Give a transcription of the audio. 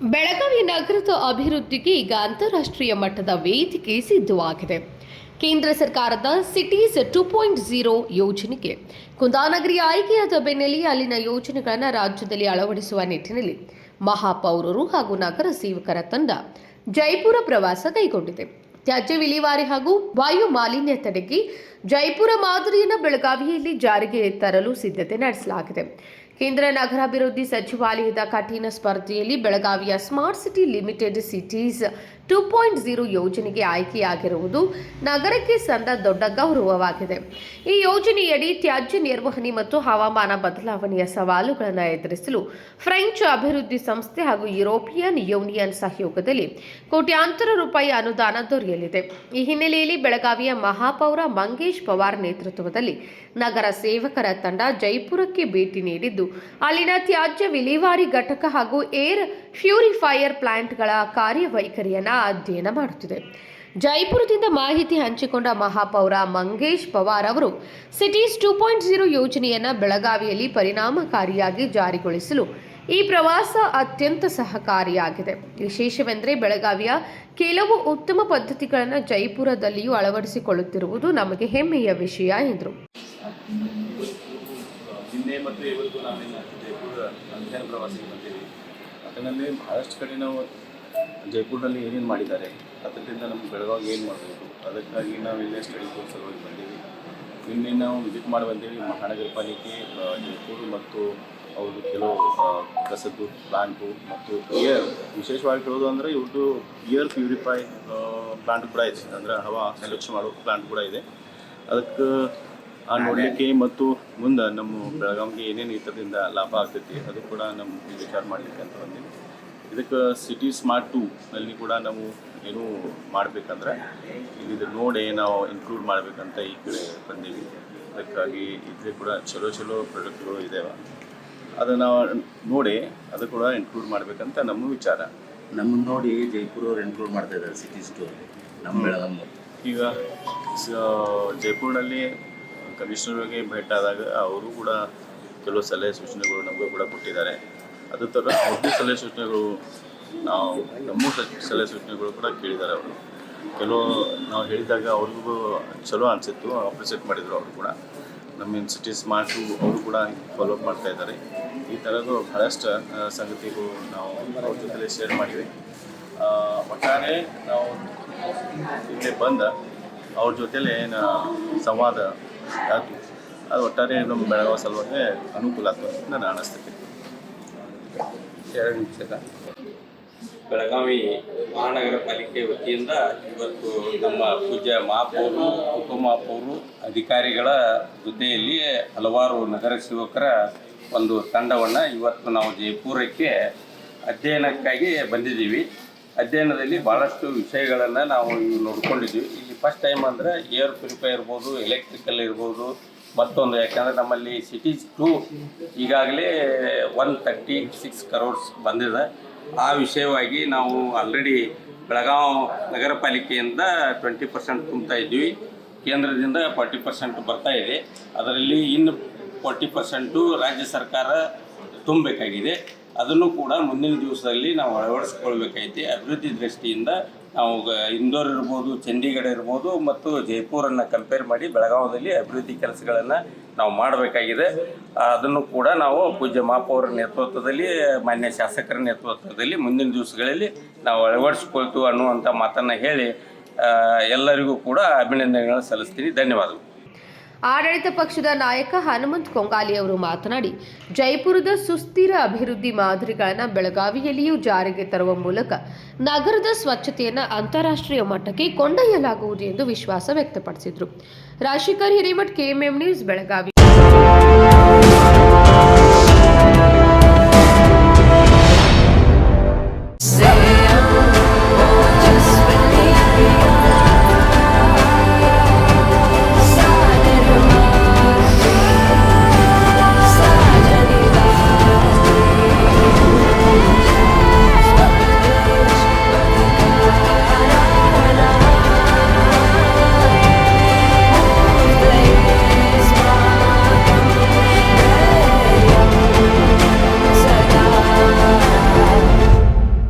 ಬೆಳಗಾವಿ ನಗರದ ಅಭಿವೃದ್ಧಿಗೆ ಈಗ ಅಂತಾರಾಷ್ಟ್ರೀಯ ಮಟ್ಟದ ವೇದಿಕೆ ಸಿದ್ಧವಾಗಿದೆ. ಕೇಂದ್ರ ಸರ್ಕಾರದ ಸಿಟೀಸ್ ಟು ಪಾಯಿಂಟ್ ಜೀರೋ ಯೋಜನೆಗೆ ಕುಂದಾನಗರಿ ಆಯ್ಕೆಯಾದ ಬೆನ್ನೆಲೆ ಅಲ್ಲಿನ ಯೋಜನೆಗಳನ್ನು ರಾಜ್ಯದಲ್ಲಿ ಅಳವಡಿಸುವ ನಿಟ್ಟಿನಲ್ಲಿ ಮಹಾಪೌರರು ಹಾಗೂ ನಗರ ಸೇವಕರ ತಂಡ ಜೈಪುರ ಪ್ರವಾಸ ಕೈಗೊಂಡಿದೆ. ತ್ಯಾಜ್ಯ ವಿಲೇವಾರಿ ಹಾಗೂ ವಾಯು ಮಾಲಿನ್ಯ ತಡೆಗೆ ಜೈಪುರ ಮಾದರಿಯನ್ನು ಬೆಳಗಾವಿಯಲ್ಲಿ ಜಾರಿಗೆ ತರಲು ಸಿದ್ಧತೆ ನಡೆಸಲಾಗಿದೆ. ಕೇಂದ್ರ ನಗರಾಭಿವೃದ್ಧಿ ಸಚಿವಾಲಯದ ಕಠಿಣ ಸ್ಪರ್ಧೆಯಲ್ಲಿ ಬೆಳಗಾವಿಯ smart city limited cities two point zero ಯೋಜನೆಗೆ ಆಯ್ಕೆಯಾಗಿರುವುದು ನಗರಕ್ಕೆ ಸಂದ ದೊಡ್ಡ ಗೌರವವಾಗಿದೆ. ಈ ಯೋಜನೆಯಡಿ ತ್ಯಾಜ್ಯ ನಿರ್ವಹಣೆ ಮತ್ತು ಹವಾಮಾನ ಬದಲಾವಣೆಯ ಸವಾಲುಗಳನ್ನು ಎದುರಿಸಲು ಫ್ರೆಂಚ್ ಅಭಿವೃದ್ಧಿ ಸಂಸ್ಥೆ ಹಾಗೂ ಯುರೋಪಿಯನ್ ಯೂನಿಯನ್ ಸಹಯೋಗದಲ್ಲಿ ಕೋಟ್ಯಾಂತರ ರೂಪಾಯಿ ಅನುದಾನ ದೊರೆಯಲಿದೆ. ಈ ಹಿನ್ನೆಲೆಯಲ್ಲಿ ಬೆಳಗಾವಿಯ ಮಹಾಪೌರ ಮಂಗೇಶ್ ಪವಾರ್ ನೇತೃತ್ವದಲ್ಲಿ ನಗರ ಸೇವಕರ ತಂಡ ಜೈಪುರಕ್ಕೆ ಭೇಟಿ ನೀಡಿದ್ದು, ಅಲ್ಲಿನ ತ್ಯಾಜ್ಯ ವಿಲೇವಾರಿ ಘಟಕ ಹಾಗೂ ಏರ್ ಫ್ಯೂರಿಫೈಯರ್ ಪ್ಲಾಂಟ್ಗಳ ಕಾರ್ಯವೈಖರಿಯನ್ನ ಅಧ್ಯಯನ ಮಾಡುತ್ತಿದೆ. ಜೈಪುರದಿಂದ ಮಾಹಿತಿ ಹಂಚಿಕೊಂಡ ಮಹಾಪೌರ ಮಂಗೇಶ್ ಪವಾರ್ ಅವರು ಸಿಟೀಸ್ ಟೂ ಪಾಯಿಂಟ್ ಜೀರೋ ಯೋಜನೆಯನ್ನು ಬೆಳಗಾವಿಯಲ್ಲಿ ಪರಿಣಾಮಕಾರಿಯಾಗಿ ಜಾರಿಗೊಳಿಸಲು ಈ ಪ್ರವಾಸ ಅತ್ಯಂತ ಸಹಕಾರಿಯಾಗಿದೆ. ವಿಶೇಷವೆಂದರೆ ಬೆಳಗಾವಿಯ ಕೆಲವು ಉತ್ತಮ ಪದ್ಧತಿಗಳನ್ನು ಜೈಪುರದಲ್ಲಿಯೂ ಅಳವಡಿಸಿಕೊಳ್ಳುತ್ತಿರುವುದು ನಮಗೆ ಹೆಮ್ಮೆಯ ವಿಷಯ, ಎಂದರು. ಇವತ್ತು ನಾವೇನು ಜೈಪುರ ಅಧ್ಯಯನ ಪ್ರವಾಸಕ್ಕೆ ಅದರಲ್ಲಿ ಬಹಳಷ್ಟು ಕಡೆ ನಾವು ಜೈಪುರದಲ್ಲಿ ಏನೇನು ಮಾಡಿದ್ದಾರೆ? ಅದರಿಂದ ನಮ್ಗೆ ಬೆಳಗಾವಿ ಏನು ಮಾಡಬೇಕು? ಅದಕ್ಕಾಗಿ ನಾವು ಇಲ್ಲೇ ಸ್ಟಡಿ ಕೋರ್ಸ್ ಸಲುವಾಗಿ ಬಂದೀವಿ ನಿನ್ನೆ ನಾವು ವಿಸಿಟ್ ಮಾಡಿ ಬಂದೀವಿ ಮಹಾನಗರ ಪಾಲಿಕೆ ಜೈಪುರ್ ಮತ್ತು ಅವರು ಕೆಲವು ಕಸದ್ದು ಪ್ಲಾಂಟು ಮತ್ತು ಇಯರ್ ವಿಶೇಷವಾಗಿ ಹೇಳೋದು ಅಂದರೆ ಇವ್ರದ್ದು ಇಯರ್ ಪ್ಯೂರಿಫೈ ಪ್ಲಾಂಟ್ ಕೂಡ ಇದೆ. ಅಂದರೆ ಹವಾ ಸಂರಕ್ಷಣೆ ಮಾಡೋ ಪ್ಲಾಂಟ್ ಕೂಡ ಇದೆ. ಅದಕ್ಕೆ, ಆ, ನೋಡಲಿಕ್ಕೆ ಮತ್ತು ಮುಂದೆ ನಮ್ಮ ಬೆಳಗಾವಿಗೆ ಏನೇನು ಥರದಿಂದ ಲಾಭ ಆಗ್ತೈತಿ, ಅದು ಕೂಡ ನಮ್ಮ ವಿಚಾರ ಮಾಡಲಿಕ್ಕೆ ಅಂತ ಬಂದೀವಿ ಇದಕ್ಕೆ ಸಿಟಿ ಸ್ಮಾರ್ಟ್ ಟೂ ಅಲ್ಲಿ ಕೂಡ ನಾವು ಏನು ಮಾಡಬೇಕಂದ್ರೆ ಇಲ್ಲಿದು ನೋಡಿ ನಾವು ಇನ್ಕ್ಲೂಡ್ ಮಾಡಬೇಕಂತ ಈ ಕಡೆ ಬಂದೀವಿ. ಅದಕ್ಕಾಗಿ ಇದ್ರೆ ಕೂಡ ಚಲೋ ಚಲೋ ಪ್ರಾಡಕ್ಟ್ಗಳು ಇದ್ದಾವೆ ಅದನ್ನು ನೋಡಿ ಅದು ಕೂಡ ಇನ್ಕ್ಲೂಡ್ ಮಾಡಬೇಕಂತ ನಮ್ಮ ವಿಚಾರ. ನಮ್ಮನ್ನು ನೋಡಿ ಜೈಪುರ ಅವ್ರು ಇನ್ಕ್ಲೂಡ್ ಮಾಡ್ತಾ ಇದ್ದಾರೆ ಸಿಟಿ ಸ್ಟೋರ್ ನಮ್ಮ ಈಗ ಜೈಪುರ್ನಲ್ಲಿ ಕಮಿಷನರ್ಗೆ ಭೇಟಾದಾಗ ಆದಾಗ ಅವರು ಕೂಡ ಕೆಲವು ಸಲಹೆ ಸೂಚನೆಗಳು ನಮಗೂ ಕೂಡ ಕೊಟ್ಟಿದ್ದಾರೆ. ಅದೇ ಥರ ಅವ್ರದ್ದು ಸಲಹೆ ಸೂಚನೆಗಳು ನಾವು ನಮ್ಮ ಸಲಹೆ ಸೂಚನೆಗಳು ಕೂಡ ಕೇಳಿದ್ದಾರೆ ಅವರು. ಕೆಲವು ನಾವು ಹೇಳಿದಾಗ ಅವ್ರಿಗೂ ಚಲೋ ಅನಿಸಿತ್ತು, ಅಪ್ರಿಸಿಯೇಟ್ ಮಾಡಿದರು ಅವರು ಕೂಡ. ನಮ್ಮ ಸಿಟಿ ಸ್ಮಾರ್ಟು ಅವರು ಕೂಡ ಫಾಲೋಅಪ್ ಮಾಡ್ತಾ ಇದ್ದಾರೆ. ಈ ಥರದ್ದು ಬಹಳಷ್ಟು ಸಂಗತಿಗಳು ನಾವು ಅವ್ರ ಜೊತೆಲೆ ಶೇರ್ ಮಾಡಿದ್ವಿ ಒಟ್ಟಾರೆ ನಾವು ಇಲ್ಲಿ ಬಂದ ಅವ್ರ ಜೊತೆಲೆ ಏನು ಸಂವಾದ ಆಯಿತು. ಅದು ಒಟ್ಟಾರೆ ನಮ್ಮ ಬೆಳಗಾವಿ ಸಲುವಾಗಿ ಅನುಕೂಲ ಆಗ್ತದೆ ಅಂತ ನಾನು ಅನಿಸ್ತೈತಿ ಬೆಳಗಾವಿ ಮಹಾನಗರ ಪಾಲಿಕೆ ವತಿಯಿಂದ ಇವತ್ತು ನಮ್ಮ ಪೂಜ್ಯ ಮಹಾಪೌರು, ಉಪಮಹಾಪೌರು ಅಧಿಕಾರಿಗಳ ಜೊತೆಯಲ್ಲಿ ಹಲವಾರು ನಗರ ಸೇವಕರ ಒಂದು ತಂಡವನ್ನು ಇವತ್ತು ನಾವು ಜಯಪುರಕ್ಕೆ ಅಧ್ಯಯನಕ್ಕಾಗಿ ಬಂದಿದ್ದೀವಿ. ಅಧ್ಯಯನದಲ್ಲಿ ಭಾಳಷ್ಟು ವಿಷಯಗಳನ್ನು ನಾವು ನೋಡ್ಕೊಂಡಿದ್ದೀವಿ. ಇಲ್ಲಿ ಫಸ್ಟ್ ಟೈಮ್ ಅಂದರೆ ಏರ್ ಪ್ಯೂರಿಫೈ ಇರ್ಬೋದು ಎಲೆಕ್ಟ್ರಿಕಲ್ ಇರ್ಬೋದು ಮತ್ತೊಂದು, ಯಾಕಂದ್ರೆ ನಮ್ಮಲ್ಲಿ ಸಿಟೀಸ್ ಟು ಈಗಾಗಲೇ ಒನ್ ತರ್ಟಿ ಸಿಕ್ಸ್ ಕರೋಡ್ಸ್ ಬಂದಿದೆ. ಆ ವಿಷಯವಾಗಿ ನಾವು ಆಲ್ರೆಡಿ ಬೆಳಗಾವಿ ನಗರ ಪಾಲಿಕೆಯಿಂದ ಟ್ವೆಂಟಿ ಪರ್ಸೆಂಟ್ ತುಂಬ್ತಾ ಇದ್ವಿ ಕೇಂದ್ರದಿಂದ ಫಾರ್ಟಿ ಪರ್ಸೆಂಟ್ ಬರ್ತಾ ಇದೆ. ಅದರಲ್ಲಿ ಇನ್ನು ಫಾರ್ಟಿ ಪರ್ಸೆಂಟು ರಾಜ್ಯ ಸರ್ಕಾರ ತುಂಬಬೇಕಾಗಿದೆ. ಅದನ್ನು ಕೂಡ ಮುಂದಿನ ದಿವಸದಲ್ಲಿ ನಾವು ಅಳವಡಿಸ್ಕೊಳ್ಬೇಕೈತಿ ಅಭಿವೃದ್ಧಿ ದೃಷ್ಟಿಯಿಂದ ನಾವು ಇಂದೋರ್ ಇರ್ಬೋದು, ಚಂಡೀಗಢ ಇರ್ಬೋದು ಮತ್ತು ಜೈಪುರನ್ನು ಕಂಪೇರ್ ಮಾಡಿ ಬೆಳಗಾವದಲ್ಲಿ ಅಭಿವೃದ್ಧಿ ಕೆಲಸಗಳನ್ನು ನಾವು ಮಾಡಬೇಕಾಗಿದೆ. ಅದನ್ನು ಕೂಡ ನಾವು ಪೂಜ್ಯ ಮಹಾಪೌರ ನೇತೃತ್ವದಲ್ಲಿ, ಮಾನ್ಯ ಶಾಸಕರ ನೇತೃತ್ವದಲ್ಲಿ ಮುಂದಿನ ದಿವಸಗಳಲ್ಲಿ ನಾವು ಅಳವಡಿಸ್ಕೊಳ್ತು ಅನ್ನುವಂಥ ಮಾತನ್ನು ಹೇಳಿ ಎಲ್ಲರಿಗೂ ಕೂಡ ಅಭಿನಂದನೆಗಳನ್ನು ಸಲ್ಲಿಸ್ತೀನಿ. ಧನ್ಯವಾದಗಳು. ಆಡಳಿತ ಪಕ್ಷದ ನಾಯಕ ಹನುಮಂತ್ ಕೊಂಗಾಲಿ ಅವರು ಮಾತನಾಡಿ, ಜೈಪುರದ ಸುಸ್ಥಿರ ಅಭಿವೃದ್ಧಿ ಮಾದರಿಗಳನ್ನು ಬೆಳಗಾವಿಯಲ್ಲಿಯೂ ಜಾರಿಗೆ ತರುವ ಮೂಲಕ ನಗರದ ಸ್ವಚ್ಛತೆಯನ್ನು ಅಂತಾರಾಷ್ಟ್ರೀಯ ಮಟ್ಟಕ್ಕೆ ಕೊಂಡೊಯ್ಯಲಾಗುವುದು ಎಂದು ವಿಶ್ವಾಸ ವ್ಯಕ್ತಪಡಿಸಿದರು. Rashikar Hiremath, KMM news, Belagavi.